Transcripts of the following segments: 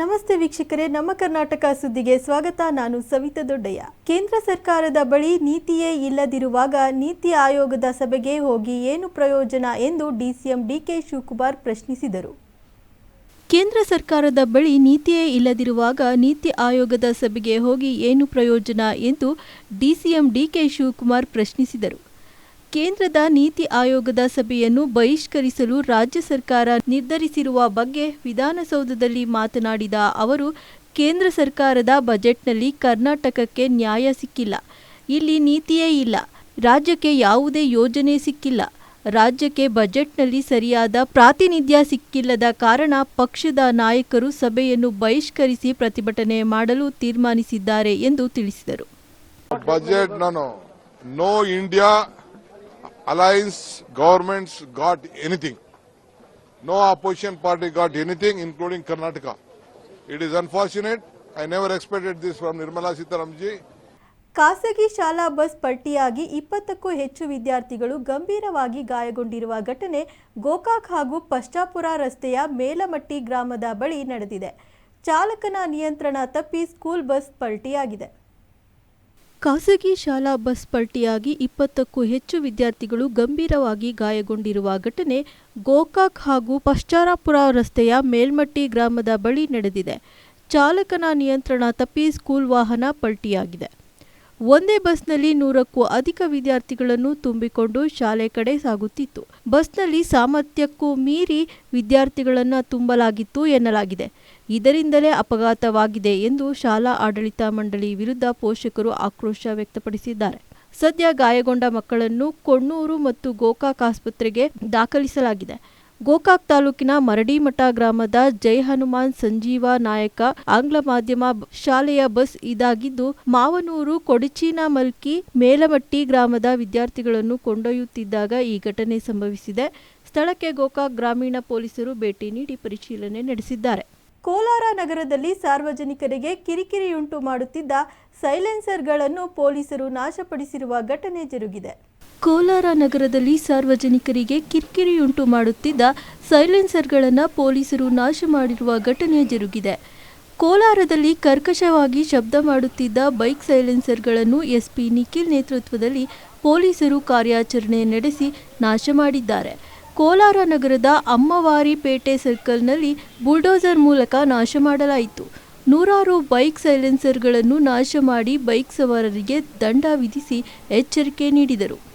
ನಮಸ್ತೆ ವೀಕ್ಷಕರೇ, ನಮ್ಮ ಕರ್ನಾಟಕ ಸುದ್ದಿಗೆ ಸ್ವಾಗತ. ನಾನು ಸವಿತಾ ದೊಡ್ಡಯ್ಯ. ಕೇಂದ್ರ ಸರ್ಕಾರದ ಬಳಿ ನೀತಿಯೇ ಇಲ್ಲದಿರುವಾಗ ನೀತಿ ಆಯೋಗದ ಸಭೆಗೆ ಹೋಗಿ ಏನು ಪ್ರಯೋಜನ ಎಂದು ಡಿಸಿಎಂ ಡಿಕೆ ಶಿವಕುಮಾರ್ ಪ್ರಶ್ನಿಸಿದರು. ಕೇಂದ್ರ ಸರ್ಕಾರದ ಬಳಿ ನೀತಿಯೇ ಇಲ್ಲದಿರುವಾಗ ನೀತಿ ಆಯೋಗದ ಸಭೆಗೆ ಹೋಗಿ ಏನು ಪ್ರಯೋಜನ ಎಂದು ಡಿಸಿಎಂ ಡಿಕೆ ಶಿವಕುಮಾರ್ ಪ್ರಶ್ನಿಸಿದರು. ಕೇಂದ್ರದ ನೀತಿ ಆಯೋಗದ ಸಭೆಯನ್ನು ಬಹಿಷ್ಕರಿಸಲು ರಾಜ್ಯ ಸರ್ಕಾರ ನಿರ್ಧರಿಸಿರುವ ಬಗ್ಗೆ ವಿಧಾನಸೌಧದಲ್ಲಿ ಮಾತನಾಡಿದ ಅವರು, ಕೇಂದ್ರ ಸರ್ಕಾರದ ಬಜೆಟ್ನಲ್ಲಿ ಕರ್ನಾಟಕಕ್ಕೆ ನ್ಯಾಯ ಸಿಕ್ಕಿಲ್ಲ. ಇಲ್ಲಿ ನೀತಿಯೇ ಇಲ್ಲ. ರಾಜ್ಯಕ್ಕೆ ಯಾವುದೇ ಯೋಜನೆ ಸಿಕ್ಕಿಲ್ಲ. ರಾಜ್ಯಕ್ಕೆ ಬಜೆಟ್ನಲ್ಲಿ ಸರಿಯಾದ ಪ್ರಾತಿನಿಧ್ಯ ಸಿಕ್ಕಿಲ್ಲದ ಕಾರಣ ಪಕ್ಷದ ನಾಯಕರು ಸಭೆಯನ್ನು ಬಹಿಷ್ಕರಿಸಿ ಪ್ರತಿಭಟನೆ ಮಾಡಲು ತೀರ್ಮಾನಿಸಿದ್ದಾರೆ ಎಂದು ತಿಳಿಸಿದರು. ಬಜೆಟ್ ನಾನು, no India alliance governments got anything. No opposition party got anything, including Karnataka. It is unfortunate. I never expected this from Nirmala Sitaramji. ಖಾಸಗಿ ಶಾಲಾ ಬಸ್ ಪಟ್ಟಿಯಾಗಿ ಇಪ್ಪತ್ತಕ್ಕೂ ಹೆಚ್ಚು ವಿದ್ಯಾರ್ಥಿಗಳು ಗಂಭೀರವಾಗಿ ಗಾಯಗೊಂಡಿರುವ ಘಟನೆ ಗೋಕಾಕ್ ಹಾಗೂ ಪಶ್ಚಾಪುರ ರಸ್ತೆಯ ಮೇಲಮಟ್ಟಿ ಗ್ರಾಮದ ಬಳಿ ನಡೆದಿದೆ ಚಾಲಕನ ನಿಯಂತ್ರಣ ತಪ್ಪಿ ಸ್ಕೂಲ್ ಬಸ್ ಪಲ್ಟಿಯಾಗಿದೆ ಖಾಸಗಿ ಶಾಲಾ ಬಸ್ ಪಲ್ಟಿಯಾಗಿ ಇಪ್ಪತ್ತಕ್ಕೂ ಹೆಚ್ಚು ವಿದ್ಯಾರ್ಥಿಗಳು ಗಂಭೀರವಾಗಿ ಗಾಯಗೊಂಡಿರುವ ಘಟನೆ ಗೋಕಾಕ್ ಹಾಗೂ ಪಶ್ಚಾರಾಪುರ ರಸ್ತೆಯ ಮೇಲ್ಮಟ್ಟಿ ಗ್ರಾಮದ ಬಳಿ ನಡೆದಿದೆ. ಚಾಲಕನ ನಿಯಂತ್ರಣ ತಪ್ಪಿ ಸ್ಕೂಲ್ ವಾಹನ ಪಲ್ಟಿಯಾಗಿದೆ. ಒಂದೇ ಬಸ್ನಲ್ಲಿ ನೂರಕ್ಕೂ ಅಧಿಕ ವಿದ್ಯಾರ್ಥಿಗಳನ್ನು ತುಂಬಿಕೊಂಡು ಶಾಲೆ ಕಡೆ ಸಾಗುತ್ತಿತ್ತು. ಬಸ್ನಲ್ಲಿ ಸಾಮರ್ಥ್ಯಕ್ಕೂ ಮೀರಿ ವಿದ್ಯಾರ್ಥಿಗಳನ್ನು ತುಂಬಲಾಗಿತ್ತು ಎನ್ನಲಾಗಿದೆ. ಇದರಿಂದಲೇ ಅಪಘಾತವಾಗಿದೆ ಎಂದು ಶಾಲಾ ಆಡಳಿತ ಮಂಡಳಿ ವಿರುದ್ಧ ಪೋಷಕರು ಆಕ್ರೋಶ ವ್ಯಕ್ತಪಡಿಸಿದ್ದಾರೆ. ಸದ್ಯ ಗಾಯಗೊಂಡ ಮಕ್ಕಳನ್ನು ಕೊಣ್ಣೂರು ಮತ್ತು ಗೋಕಾಕ್ ಆಸ್ಪತ್ರೆಗೆ ದಾಖಲಿಸಲಾಗಿದೆ. ಗೋಕಾಕ್ ತಾಲೂಕಿನ ಮರಡಿಮಠ ಗ್ರಾಮದ ಜೈ ಹನುಮಾನ್ ಸಂಜೀವ ನಾಯಕ ಆಂಗ್ಲ ಮಾಧ್ಯಮ ಶಾಲೆಯ ಬಸ್ ಇದಾಗಿದ್ದು, ಮಾವನೂರು ಕೊಡಚಿನ ಮಲ್ಕಿ ಮೇಲಮಟ್ಟಿ ಗ್ರಾಮದ ವಿದ್ಯಾರ್ಥಿಗಳನ್ನು ಕೊಂಡೊಯ್ಯುತ್ತಿದ್ದಾಗ ಈ ಘಟನೆ ಸಂಭವಿಸಿದೆ. ಸ್ಥಳಕ್ಕೆ ಗೋಕಾಕ್ ಗ್ರಾಮೀಣ ಪೊಲೀಸರು ಭೇಟಿ ನೀಡಿ ಪರಿಶೀಲನೆ ನಡೆಸಿದ್ದಾರೆ. ಕೋಲಾರ ನಗರದಲ್ಲಿ ಸಾರ್ವಜನಿಕರಿಗೆ ಕಿರಿಕಿರಿಯುಂಟು ಮಾಡುತ್ತಿದ್ದ ಸೈಲೆನ್ಸರ್ಗಳನ್ನು ಪೊಲೀಸರು ನಾಶಪಡಿಸಿರುವ ಘಟನೆ ಜರುಗಿದೆ. ಕೋಲಾರ ನಗರದಲ್ಲಿ ಸಾರ್ವಜನಿಕರಿಗೆ ಕಿರಿಕಿರಿಯುಂಟು ಮಾಡುತ್ತಿದ್ದ ಸೈಲೆನ್ಸರ್ಗಳನ್ನು ಪೊಲೀಸರು ನಾಶ ಮಾಡಿರುವ ಘಟನೆ ಜರುಗಿದೆ. ಕೋಲಾರದಲ್ಲಿ ಕರ್ಕಶವಾಗಿ ಶಬ್ದ ಮಾಡುತ್ತಿದ್ದ ಬೈಕ್ ಸೈಲೆನ್ಸರ್ಗಳನ್ನು ಎಸ್ಪಿ ನಿಖಿಲ್ ನೇತೃತ್ವದಲ್ಲಿ ಪೊಲೀಸರು ಕಾರ್ಯಾಚರಣೆ ನಡೆಸಿ ನಾಶ ಮಾಡಿದ್ದಾರೆ. ಕೋಲಾರ ನಗರದ ಅಮ್ಮವಾರಿ ಪೇಟೆ ಸರ್ಕಲ್ನಲ್ಲಿ ಬುಲ್ಡೋಸರ್ ಮೂಲಕ ನಾಶ ಮಾಡಲಾಯಿತು. ನೂರಾರು ಬೈಕ್ ಸೈಲೆನ್ಸರ್ಗಳನ್ನು ನಾಶ ಮಾಡಿ ಬೈಕ್ ಸವಾರರಿಗೆ ದಂಡ ವಿಧಿಸಿ ಎಚ್ಚರಿಕೆ ನೀಡಿದರು.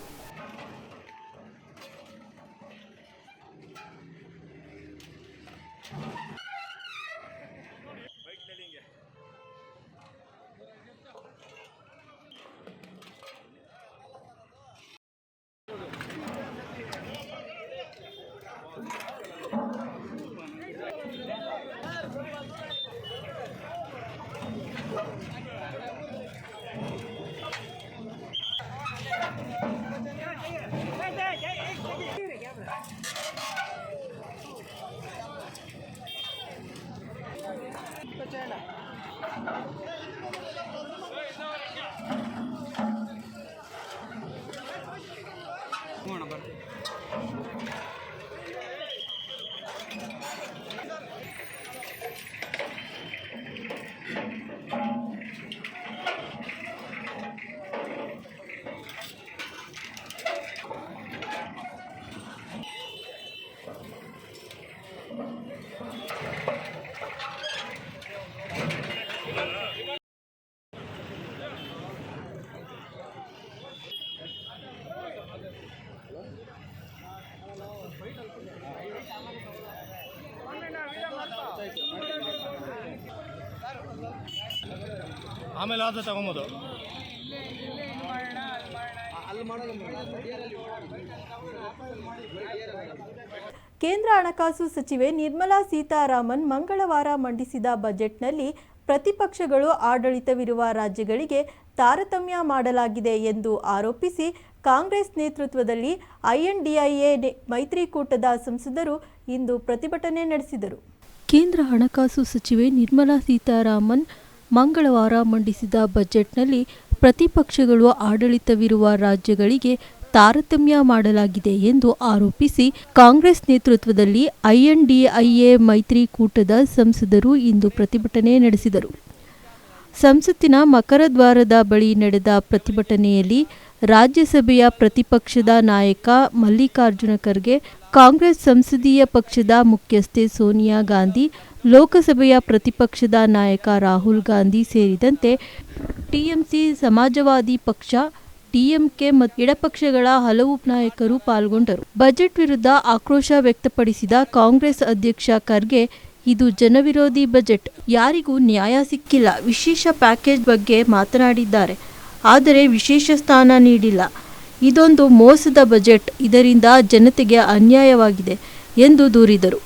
ಆಮೇಲೆ ಅದು ತಗೊಂಬೋದು ಕೇಂದ್ರ ಹಣಕಾಸು ಸಚಿವೆ ನಿರ್ಮಲಾ ಸೀತಾರಾಮನ್ ಮಂಗಳವಾರ ಮಂಡಿಸಿದ ಬಜೆಟ್ನಲ್ಲಿ ಪ್ರತಿಪಕ್ಷಗಳು ಆಡಳಿತವಿರುವ ರಾಜ್ಯಗಳಿಗೆ ತಾರತಮ್ಯ ಮಾಡಲಾಗಿದೆ ಎಂದು ಆರೋಪಿಸಿ ಕಾಂಗ್ರೆಸ್ ನೇತೃತ್ವದಲ್ಲಿ ಐಎನ್ಡಿಐಎ ಮೈತ್ರಿಕೂಟದ ಸಂಸದರು ಇಂದು ಪ್ರತಿಭಟನೆ ನಡೆಸಿದರು. ಕೇಂದ್ರ ಹಣಕಾಸು ಸಚಿವೆ ನಿರ್ಮಲಾ ಸೀತಾರಾಮನ್ ಮಂಗಳವಾರ ಮಂಡಿಸಿದ ಬಜೆಟ್ನಲ್ಲಿ ಪ್ರತಿಪಕ್ಷಗಳು ಆಡಳಿತವಿರುವ ರಾಜ್ಯಗಳಿಗೆ ತಾರತಮ್ಯ ಮಾಡಲಾಗಿದೆ ಎಂದು ಆರೋಪಿಸಿ ಕಾಂಗ್ರೆಸ್ ನೇತೃತ್ವದಲ್ಲಿ ಐಎನ್ಡಿಐಎ ಮೈತ್ರಿಕೂಟದ ಸಂಸದರು ಇಂದು ಪ್ರತಿಭಟನೆ ನಡೆಸಿದರು. ಸಂಸತ್ತಿನ ಮಕರದ್ವಾರದ ಬಳಿ ನಡೆದ ಪ್ರತಿಭಟನೆಯಲ್ಲಿ ರಾಜ್ಯಸಭೆಯ ಪ್ರತಿಪಕ್ಷದ ನಾಯಕ ಮಲ್ಲಿಕಾರ್ಜುನ ಖರ್ಗೆ, ಕಾಂಗ್ರೆಸ್ ಸಂಸದೀಯ ಪಕ್ಷದ ಮುಖ್ಯಸ್ಥೆ ಸೋನಿಯಾ ಗಾಂಧಿ, ಲೋಕಸಭೆಯ ಪ್ರತಿಪಕ್ಷದ ನಾಯಕ ರಾಹುಲ್ ಗಾಂಧಿ ಸೇರಿದಂತೆ ಟಿಎಂಸಿ ಸಮಾಜವಾದಿ ಪಕ್ಷ, ಡಿಎಂಕೆ ಮತ್ತು ಎಡಪಕ್ಷಗಳ ಹಲವು ನಾಯಕರು ಪಾಲ್ಗೊಂಡರು. ಬಜೆಟ್ ವಿರುದ್ಧ ಆಕ್ರೋಶ ವ್ಯಕ್ತಪಡಿಸಿದ ಕಾಂಗ್ರೆಸ್ ಅಧ್ಯಕ್ಷ ಖರ್ಗೆ ಇದು ಜನವಿರೋಧಿ ಬಜೆಟ್. ಯಾರಿಗೂ ನ್ಯಾಯ ಸಿಕ್ಕಿಲ್ಲ. ವಿಶೇಷ ಪ್ಯಾಕೇಜ್ ಬಗ್ಗೆ ಮಾತನಾಡಿದ್ದಾರೆ. ಆದರೆ ವಿಶೇಷ ಸ್ಥಾನ ನೀಡಿಲ್ಲ. ಇದೊಂದು ಮೋಸದ ಬಜೆಟ್. ಇದರಿಂದ ಜನತೆಗೆ ಅನ್ಯಾಯವಾಗಿದೆ ಎಂದು ದೂರಿದರು.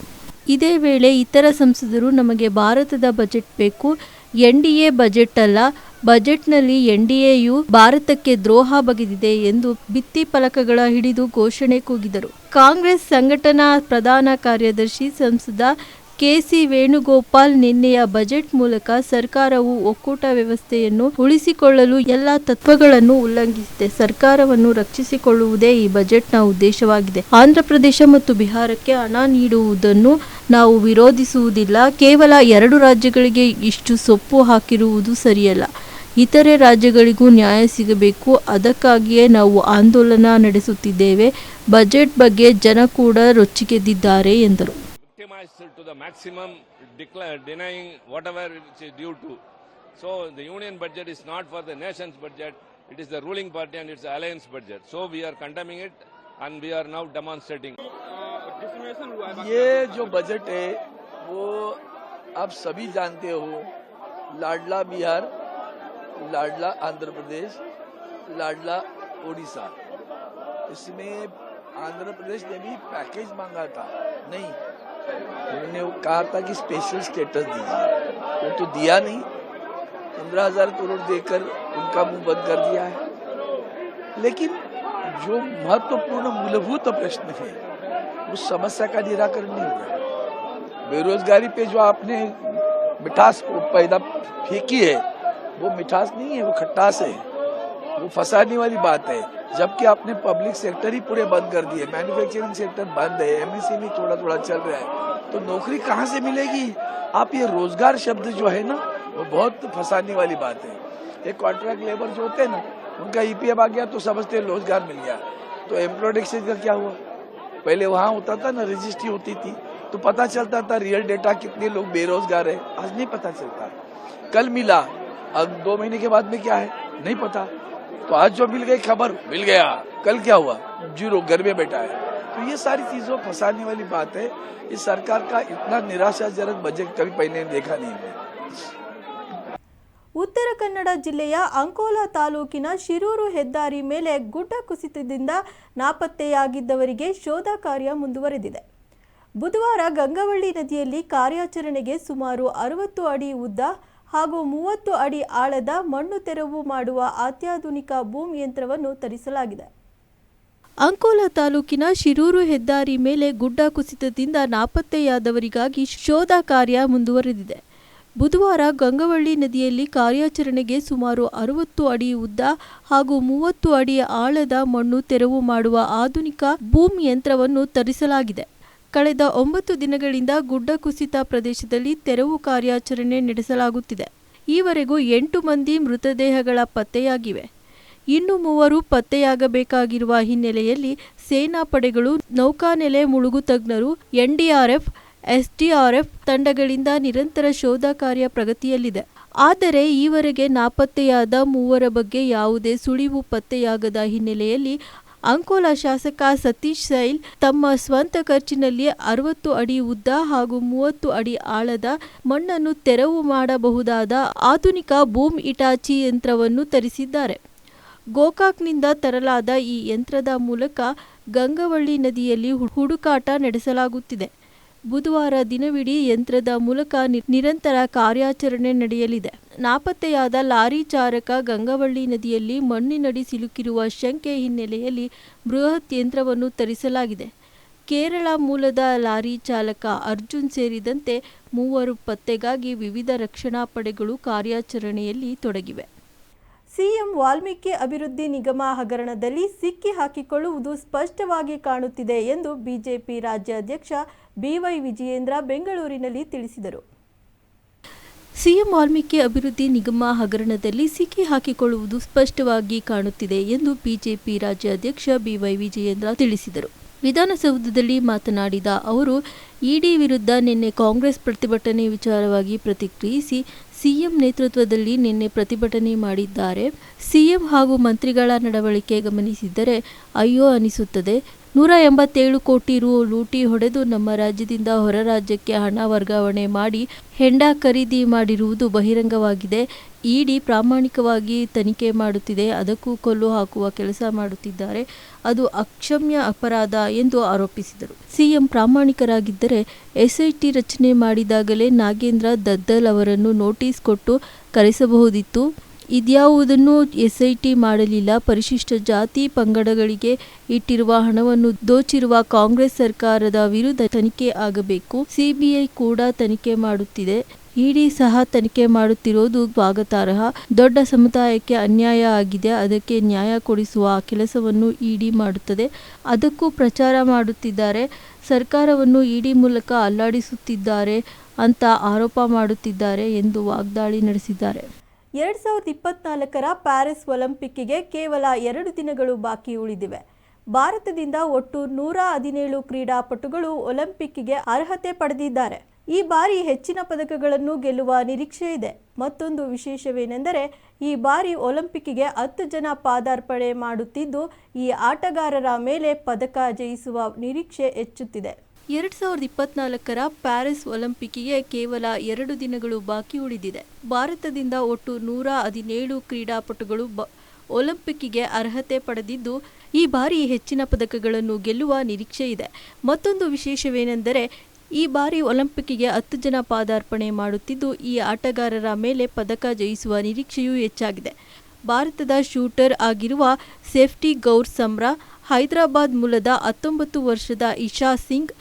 ಇದೇ ವೇಳೆ ಇತರ ಸಂಸದರು, ನಮಗೆ ಭಾರತದ ಬಜೆಟ್ ಬೇಕು. ಎನ್ ಡಿ ಎ ಬಜೆಟ್ ಅಲ್ಲ. ಬಜೆಟ್ನಲ್ಲಿ ಎನ್ ಡಿ ಎಯು ಭಾರತಕ್ಕೆ ದ್ರೋಹ ಬಗೆದಿದೆ ಎಂದು ಭಿತ್ತಿ ಫಲಕಗಳ ಹಿಡಿದು ಘೋಷಣೆ ಕೂಗಿದರು. ಕಾಂಗ್ರೆಸ್ ಸಂಘಟನಾ ಪ್ರಧಾನ ಕಾರ್ಯದರ್ಶಿ ಸಂಸದ ಕೆಸಿ ವೇಣುಗೋಪಾಲ್ ನಿನ್ನೆಯ ಬಜೆಟ್ ಮೂಲಕ ಸರ್ಕಾರವು ಒಕ್ಕೂಟ ವ್ಯವಸ್ಥೆಯನ್ನು ಉಳಿಸಿಕೊಳ್ಳಲು ಎಲ್ಲ ತತ್ವಗಳನ್ನು ಉಲ್ಲಂಘಿಸಿದೆ. ಸರ್ಕಾರವನ್ನು ರಕ್ಷಿಸಿಕೊಳ್ಳುವುದೇ ಈ ಬಜೆಟ್ನ ಉದ್ದೇಶವಾಗಿದೆ. ಆಂಧ್ರಪ್ರದೇಶ ಮತ್ತು ಬಿಹಾರಕ್ಕೆ ಹಣ ನೀಡುವುದನ್ನು ನಾವು ವಿರೋಧಿಸುವುದಿಲ್ಲ. ಕೇವಲ ಎರಡು ರಾಜ್ಯಗಳಿಗೆ ಇಷ್ಟು ಸೊಪ್ಪು ಹಾಕಿರುವುದು ಸರಿಯಲ್ಲ. ಇತರೆ ರಾಜ್ಯಗಳಿಗೂ ನ್ಯಾಯ ಸಿಗಬೇಕು. ಅದಕ್ಕಾಗಿಯೇ ನಾವು ಆಂದೋಲನ ನಡೆಸುತ್ತಿದ್ದೇವೆ. ಬಜೆಟ್ ಬಗ್ಗೆ ಜನ ಕೂಡ ರೊಚ್ಚಿಗೆದ್ದಿದ್ದಾರೆ ಎಂದರು. Victimized to the maximum, declare, denying whatever it is due to. So the union budget is not for the nation's budget, it is the ruling party and it's the alliance budget. So we are condemning it and we are now demonstrating. ये जो budget है वो आप सभी जानते हो लाडला बिहार लाडला आंध्र प्रदेश लाडला उड़ीसा इसमें आंध्र प्रदेश ने भी पैकेज मांगा था नहीं उन्होंने कहा था कि स्पेशल स्टेटस दीजिए वो तो दिया नहीं। पंद्रह हज़ार करोड़ देकर उनका मुँह बंद कर दिया है। लेकिन जो महत्वपूर्ण मूलभूत प्रश्न है उस समस्या का निराकरण नहीं हुआ। बेरोजगारी पे जो आपने मिठास पैदा फेंकी है, वो मिठास नहीं है, वो खट्टास है। वो फंसाने वाली बात है, जबकि आपने पब्लिक सेक्टर ही पूरे बंद कर दिए। मैन्युफैक्चरिंग सेक्टर बंद है एमएसएमई थोड़ा थोड़ा चल रहा है। तो नौकरी कहाँ से मिलेगी? आप ये रोज़गार शब्द जो है ना, वो बहुत फंसाने वाली बात है। ये कॉन्ट्रैक्ट लेबर जो होते हैं ना, उनका ईपीएफ आ गया तो समझते हैं रोज़गार मिल गया। तो एम्प्लॉयड एक्सचेंज का क्या हुआ? पहले वहाँ होता था ना रजिस्ट्री होती थी तो पता चलता था रियल डेटा कितने लोग बेरोजगार है। आज नहीं पता चलता। कल मिला, अब दो महीने के बाद में क्या है? नहीं पता। तो आज जो मिल गई खबर मिल गया कल क्या हुआ जीरो घर में बैठा है तो ये सारी चीजों फंसाने वाली बात है इस सरकार का इतना निराशाजनक बजट कभी पहले देखा नहीं है ಉತ್ತರ ಕನ್ನಡ ಜಿಲ್ಲೆಯ ಅಂಕೋಲಾ ತಾಲೂಕಿನ ಶಿರೂರು ಹೆದ್ದಾರಿ ಮೇಲೆ ಗುಡ್ಡ ಕುಸಿತದಿಂದ ನಾಪತ್ತೆಯಾಗಿದ್ದವರಿಗೆ ಶೋಧ ಕಾರ್ಯ ಮುಂದುವರೆದಿದೆ ಬುಧವಾರ ಗಂಗವಳ್ಳಿ ನದಿಯಲ್ಲಿ ಕಾರ್ಯಾಚರಣೆಗೆ ಸುಮಾರು ಅರವತ್ತು ಅಡಿ ಉದ್ದ ಹಾಗೂ ಮೂವತ್ತು ಅಡಿ ಆಳದ ಮಣ್ಣು ತೆರವು ಮಾಡುವ ಅತ್ಯಾಧುನಿಕ ಬೂಮ್ ಯಂತ್ರವನ್ನು ತರಿಸಲಾಗಿದೆ. ಅಂಕೋಲಾ ತಾಲೂಕಿನ ಶಿರೂರು ಹೆದ್ದಾರಿ ಮೇಲೆ ಗುಡ್ಡ ಕುಸಿತದಿಂದ ನಾಪತ್ತೆಯಾದವರಿಗಾಗಿ ಶೋಧ ಕಾರ್ಯ ಮುಂದುವರೆದಿದೆ. ಬುಧವಾರ ಗಂಗವಳ್ಳಿ ನದಿಯಲ್ಲಿ ಕಾರ್ಯಾಚರಣೆಗೆ ಸುಮಾರು ಅರವತ್ತು ಅಡಿ ಉದ್ದ ಹಾಗೂ ಮೂವತ್ತು ಅಡಿ ಆಳದ ಮಣ್ಣು ತೆರವು ಮಾಡುವ ಆಧುನಿಕ ಬೂಮ್ ಯಂತ್ರವನ್ನು ತರಿಸಲಾಗಿದೆ. ಕಳೆದ ಒಂಬತ್ತು ದಿನಗಳಿಂದ ಗುಡ್ಡ ಕುಸಿತ ಪ್ರದೇಶದಲ್ಲಿ ತೆರವು ಕಾರ್ಯಾಚರಣೆ ನಡೆಸಲಾಗುತ್ತಿದೆ. ಈವರೆಗೂ ಎಂಟು ಮಂದಿ ಮೃತದೇಹಗಳ ಪತ್ತೆಯಾಗಿವೆ. ಇನ್ನು ಮೂವರು ಪತ್ತೆಯಾಗಬೇಕಾಗಿರುವ ಹಿನ್ನೆಲೆಯಲ್ಲಿ ಸೇನಾ ಪಡೆಗಳು, ನೌಕಾನೆಲೆ ಮುಳುಗು ತಜ್ಞರು ಎನ್ಡಿಆರ್ಎಫ್ ಎಸ್ಡಿಆರ್ಎಫ್ ತಂಡಗಳಿಂದ ನಿರಂತರ ಶೋಧ ಕಾರ್ಯ ಪ್ರಗತಿಯಲ್ಲಿದೆ. ಆದರೆ ಈವರೆಗೆ ನಾಪತ್ತೆಯಾದ ಮೂವರ ಬಗ್ಗೆ ಯಾವುದೇ ಸುಳಿವು ಪತ್ತೆಯಾಗದ ಹಿನ್ನೆಲೆಯಲ್ಲಿ ಅಂಕೋಲಾ ಶಾಸಕ ಸತೀಶ್ ಸೈಲ್ ತಮ್ಮ ಸ್ವಂತ ಖರ್ಚಿನಲ್ಲಿ ಅರವತ್ತು ಅಡಿ ಉದ್ದ ಹಾಗೂ ಮೂವತ್ತು ಅಡಿ ಆಳದ ಮಣ್ಣನ್ನು ತೆರವು ಮಾಡಬಹುದಾದ ಆಧುನಿಕ ಬೂಮ್ ಇಟಾಚಿ ಯಂತ್ರವನ್ನು ತರಿಸಿದ್ದಾರೆ. ಗೋಕಾಕ್ನಿಂದ ತರಲಾದ ಈ ಯಂತ್ರದ ಮೂಲಕ ಗಂಗವಳ್ಳಿ ನದಿಯಲ್ಲಿ ಹುಡುಕಾಟ ನಡೆಸಲಾಗುತ್ತಿದೆ. ಬುಧವಾರ ದಿನವಿಡೀ ಯಂತ್ರದ ಮೂಲಕ ನಿರಂತರ ಕಾರ್ಯಾಚರಣೆ ನಡೆಯಲಿದೆ. ನಾಪತ್ತೆಯಾದ ಲಾರಿ ಚಾರಕ ಗಂಗವಳ್ಳಿ ನದಿಯಲ್ಲಿ ಮಣ್ಣಿನಡಿ ಸಿಲುಕಿರುವ ಶಂಕೆ ಹಿನ್ನೆಲೆಯಲ್ಲಿ ಬೃಹತ್ ಯಂತ್ರವನ್ನು ತರಿಸಲಾಗಿದೆ. ಕೇರಳ ಮೂಲದ ಲಾರಿ ಚಾಲಕ ಅರ್ಜುನ್ ಸೇರಿದಂತೆ ಮೂವರು ಪತ್ತೆಗಾಗಿ ವಿವಿಧ ರಕ್ಷಣಾ ಪಡೆಗಳು ಕಾರ್ಯಾಚರಣೆಯಲ್ಲಿ ತೊಡಗಿವೆ. ಸಿಎಂ ವಾಲ್ಮೀಕಿ ಅಭಿವೃದ್ಧಿ ನಿಗಮ ಹಗರಣದಲ್ಲಿ ಸಿಕ್ಕಿ ಹಾಕಿಕೊಳ್ಳುವುದು ಸ್ಪಷ್ಟವಾಗಿ ಕಾಣುತ್ತಿದೆ ಎಂದು ಬಿಜೆಪಿ ರಾಜ್ಯಾಧ್ಯಕ್ಷ ಬಿವೈ ವಿಜಯೇಂದ್ರ ಬೆಂಗಳೂರಿನಲ್ಲಿ ತಿಳಿಸಿದರು. ಸಿಎಂ ವಾಲ್ಮೀಕಿ ಅಭಿವೃದ್ಧಿ ನಿಗಮ ಹಗರಣದಲ್ಲಿ ಸಿಕ್ಕಿ ಹಾಕಿಕೊಳ್ಳುವುದು ಸ್ಪಷ್ಟವಾಗಿ ಕಾಣುತ್ತಿದೆ ಎಂದು ಬಿಜೆಪಿ ರಾಜ್ಯಾಧ್ಯಕ್ಷ ಬಿವೈ ವಿಜಯೇಂದ್ರ ತಿಳಿಸಿದರು. ವಿಧಾನಸೌಧದಲ್ಲಿ ಮಾತನಾಡಿದ ಅವರು, ಇಡಿ ವಿರುದ್ಧ ನಿನ್ನೆ ಕಾಂಗ್ರೆಸ್ ಪ್ರತಿಭಟನೆ ವಿಚಾರವಾಗಿ ಪ್ರತಿಕ್ರಿಯಿಸಿ ಸಿಎಂ ನೇತೃತ್ವದಲ್ಲಿ ನಿನ್ನೆ ಪ್ರತಿಭಟನೆ ಮಾಡಿದ್ದಾರೆ. ಸಿಎಂ ಹಾಗೂ ಮಂತ್ರಿಗಳ ನಡವಳಿಕೆ ಗಮನಿಸಿದ್ದರೆ ಅಯ್ಯೋ ಅನಿಸುತ್ತದೆ. ನೂರ ಎಂಬತ್ತೇಳು ಕೋಟಿ ರು ಲೂಟಿ ಹೊಡೆದು ನಮ್ಮ ರಾಜ್ಯದಿಂದ ಹೊರ ರಾಜ್ಯಕ್ಕೆ ಹಣ ವರ್ಗಾವಣೆ ಮಾಡಿ ಹೆಂಡ ಖರೀದಿ ಮಾಡಿರುವುದು ಬಹಿರಂಗವಾಗಿದೆ. ಇಡಿ ಪ್ರಾಮಾಣಿಕವಾಗಿ ತನಿಖೆ ಮಾಡುತ್ತಿದೆ. ಅದಕ್ಕೂ ಕೊಲ್ಲು ಹಾಕುವ ಕೆಲಸ ಮಾಡುತ್ತಿದ್ದಾರೆ. ಅದು ಅಕ್ಷಮ್ಯ ಅಪರಾಧ ಎಂದು ಆರೋಪಿಸಿದರು. ಸಿಎಂ ಪ್ರಾಮಾಣಿಕರಾಗಿದ್ದರೆ ಎಸ್ಐಟಿ ರಚನೆ ಮಾಡಿದಾಗಲೇ ನಾಗೇಂದ್ರ ದದ್ದಲ್ ಅವರನ್ನು ನೋಟಿಸ್ ಕೊಟ್ಟು ಕರೆಸಬಹುದಿತ್ತು. ಇದ್ಯಾವುದನ್ನು ಎಸ್ಐಟಿ ಮಾಡಲಿಲ್ಲ. ಪರಿಶಿಷ್ಟ ಜಾತಿ ಪಂಗಡಗಳಿಗೆ ಇಟ್ಟಿರುವ ಹಣವನ್ನು ದೋಚಿರುವ ಕಾಂಗ್ರೆಸ್ ಸರ್ಕಾರದ ವಿರುದ್ಧ ತನಿಖೆ ಆಗಬೇಕು. ಸಿಬಿಐ ಕೂಡ ತನಿಖೆ ಮಾಡುತ್ತಿದೆ. ಇಡಿ ಸಹ ತನಿಖೆ ಮಾಡುತ್ತಿರುವುದು ಸ್ವಾಗತಾರ್ಹ. ದೊಡ್ಡ ಸಮುದಾಯಕ್ಕೆ ಅನ್ಯಾಯ ಆಗಿದೆ. ಅದಕ್ಕೆ ನ್ಯಾಯ ಕೊಡಿಸುವ ಕೆಲಸವನ್ನು ಇಡಿ ಮಾಡುತ್ತದೆ. ಅದಕ್ಕೂ ಪ್ರಚಾರ ಮಾಡುತ್ತಿದ್ದಾರೆ. ಸರ್ಕಾರವನ್ನು ಇಡಿ ಮೂಲಕ ಅಲ್ಲಾಡಿಸುತ್ತಿದ್ದಾರೆ ಅಂತ ಆರೋಪ ಮಾಡುತ್ತಿದ್ದಾರೆ ಎಂದು ವಾಗ್ದಾಳಿ ನಡೆಸಿದ್ದಾರೆ. ಎರಡ್ ಸಾವಿರದ ಇಪ್ಪತ್ನಾಲ್ಕರ ಪ್ಯಾರಿಸ್ ಒಲಿಂಪಿಕ್ಕಿಗೆ ಕೇವಲ ಎರಡು ದಿನಗಳು ಬಾಕಿ ಉಳಿದಿವೆ. ಭಾರತದಿಂದ ಒಟ್ಟು ನೂರ ಹದಿನೇಳು ಕ್ರೀಡಾಪಟುಗಳು ಒಲಿಂಪಿಕ್ಗೆ ಅರ್ಹತೆ ಪಡೆದಿದ್ದಾರೆ. ಈ ಬಾರಿ ಹೆಚ್ಚಿನ ಪದಕಗಳನ್ನು ಗೆಲ್ಲುವ ನಿರೀಕ್ಷೆ ಇದೆ ಮತ್ತೊಂದು ವಿಶೇಷವೇನೆಂದರೆ ಈ ಬಾರಿ ಒಲಿಂಪಿಕ್ಗೆ ಹತ್ತು ಜನ ಪಾದಾರ್ಪಣೆ ಮಾಡುತ್ತಿದ್ದು, ಈ ಆಟಗಾರರ ಮೇಲೆ ಪದಕ ಜಯಿಸುವ ನಿರೀಕ್ಷೆ ಹೆಚ್ಚುತ್ತಿದೆ. ಎರಡ್ ಸಾವಿರದ ಇಪ್ಪತ್ನಾಲ್ಕರ ಪ್ಯಾರಿಸ್ ಒಲಿಂಪಿಕ್ಗೆ ಕೇವಲ ಎರಡು ದಿನಗಳು ಬಾಕಿ ಉಳಿದಿದೆ. ಭಾರತದಿಂದ ಒಟ್ಟು ನೂರ ಹದಿನೇಳು ಕ್ರೀಡಾಪಟುಗಳು ಬ ಒಲಿಂಪಿಕ್ಕಿಗೆ ಅರ್ಹತೆ ಪಡೆದಿದ್ದು, ಈ ಬಾರಿ ಹೆಚ್ಚಿನ ಪದಕಗಳನ್ನು ಗೆಲ್ಲುವ ನಿರೀಕ್ಷೆ ಇದೆ. ಮತ್ತೊಂದು ವಿಶೇಷವೇನೆಂದರೆ ಈ ಬಾರಿ ಒಲಿಂಪಿಕ್ಗೆ ಹತ್ತು ಜನ ಪಾದಾರ್ಪಣೆ ಮಾಡುತ್ತಿದ್ದು, ಈ ಆಟಗಾರರ ಮೇಲೆ ಪದಕ ಜಯಿಸುವ ನಿರೀಕ್ಷೆಯೂ ಹೆಚ್ಚಾಗಿದೆ. ಭಾರತದ ಶೂಟರ್ ಆಗಿರುವ ಸೇಫ್ಟಿ ಗೌರ್ ಸಮ್ರ, ಹೈದರಾಬಾದ್ ಮೂಲದ ಹತ್ತೊಂಬತ್ತು ವರ್ಷದ ಇಶಾ ಸಿಂಗ್,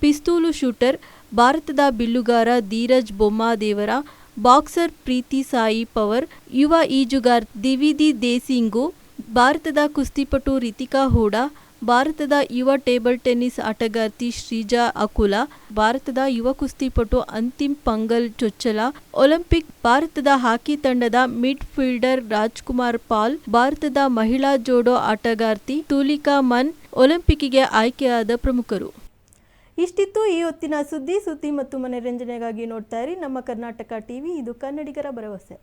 ಪಿಸ್ತೂಲು ಶೂಟರ್, ಭಾರತದ ಬಿಲ್ಲುಗಾರ ಧೀರಜ್ ಬೊಮ್ಮಾದೇವರ, ಬಾಕ್ಸರ್ ಪ್ರೀತಿ ಸಾಯಿ ಪವರ್, ಯುವ ಈಜುಗಾರ್ ದಿವಿದಿ ದೇಸಿಂಗು, ಭಾರತದ ಕುಸ್ತಿಪಟು ರಿತಿಕಾ ಹೂಡಾ ಭಾರತದ ಯುವ ಟೇಬಲ್ ಟೆನ್ನಿಸ್ ಆಟಗಾರ್ತಿ ಶ್ರೀಜಾ ಅಕುಲಾ, ಭಾರತದ ಯುವ ಕುಸ್ತಿಪಟು ಅಂತಿಮ್ ಪಂಗಲ್ ಚೊಚ್ಚಲ, ಒಲಿಂಪಿಕ್ ಭಾರತದ ಹಾಕಿ ತಂಡದ ಮಿಡ್ ಫೀಲ್ಡರ್ ರಾಜ್ಕುಮಾರ್ ಪಾಲ್, ಭಾರತದ ಮಹಿಳಾ ಜೋಡೋ ಆಟಗಾರ್ತಿ ತೂಲಿಕಾ ಮನ್ ಒಲಿಂಪಿಕ್ಗೆ ಆಯ್ಕೆಯಾದ ಪ್ರಮುಖರು. ಇಷ್ಟಿತ್ತು ಈ ಹೊತ್ತಿನ ಸುದ್ದಿ. ಸುದ್ದಿ ಮತ್ತು ಮನರಂಜನೆಗಾಗಿ ನೋಡ್ತಾ ಇರಿ ನಮ್ಮ ಕರ್ನಾಟಕ ಟಿವಿ. ಇದು ಕನ್ನಡಿಗರ ಭರವಸೆ.